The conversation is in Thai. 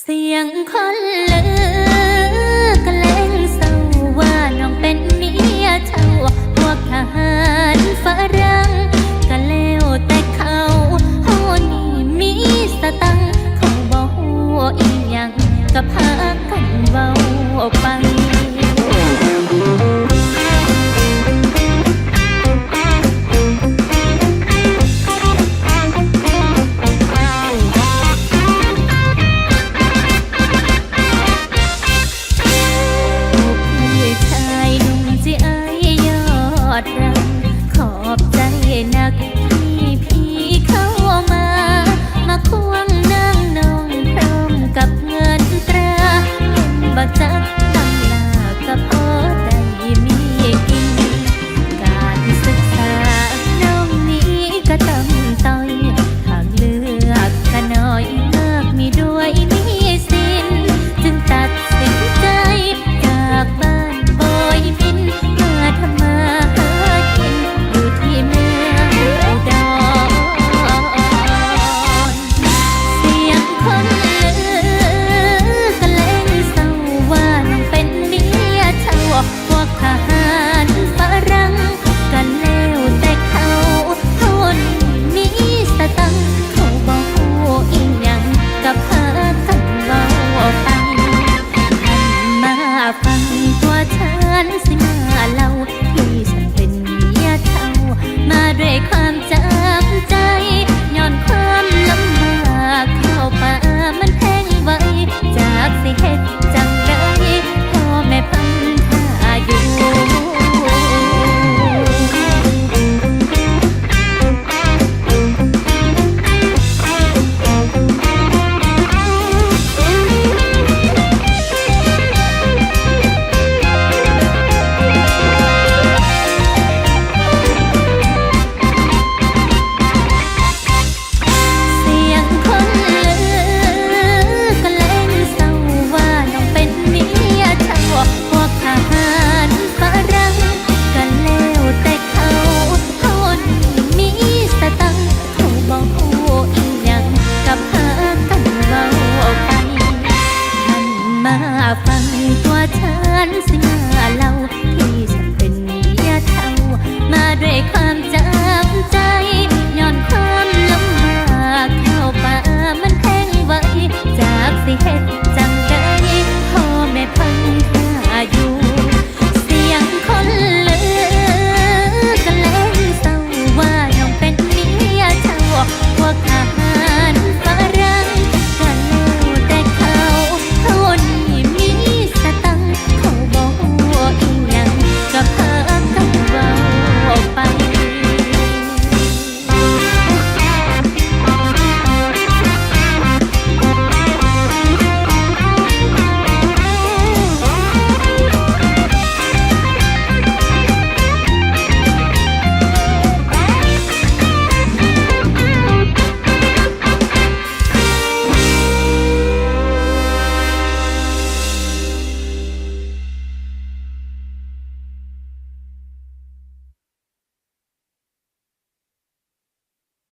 เสียงคนเลือกแกล้งเศวาน้องเป็นเมียเท่าพวการฝรั่งก็แลวแต่เขาเฮานี่มีสตังเขาบ่ฮู้อีหยังก็พากันเว้าไฟังตัวฉันสิมาเล่าที่ฉันเป็นเมียเท่ามาด้วยความจำใจย้อนความลำบากเข้าป่ามันแทงไว้จากสิเหตุ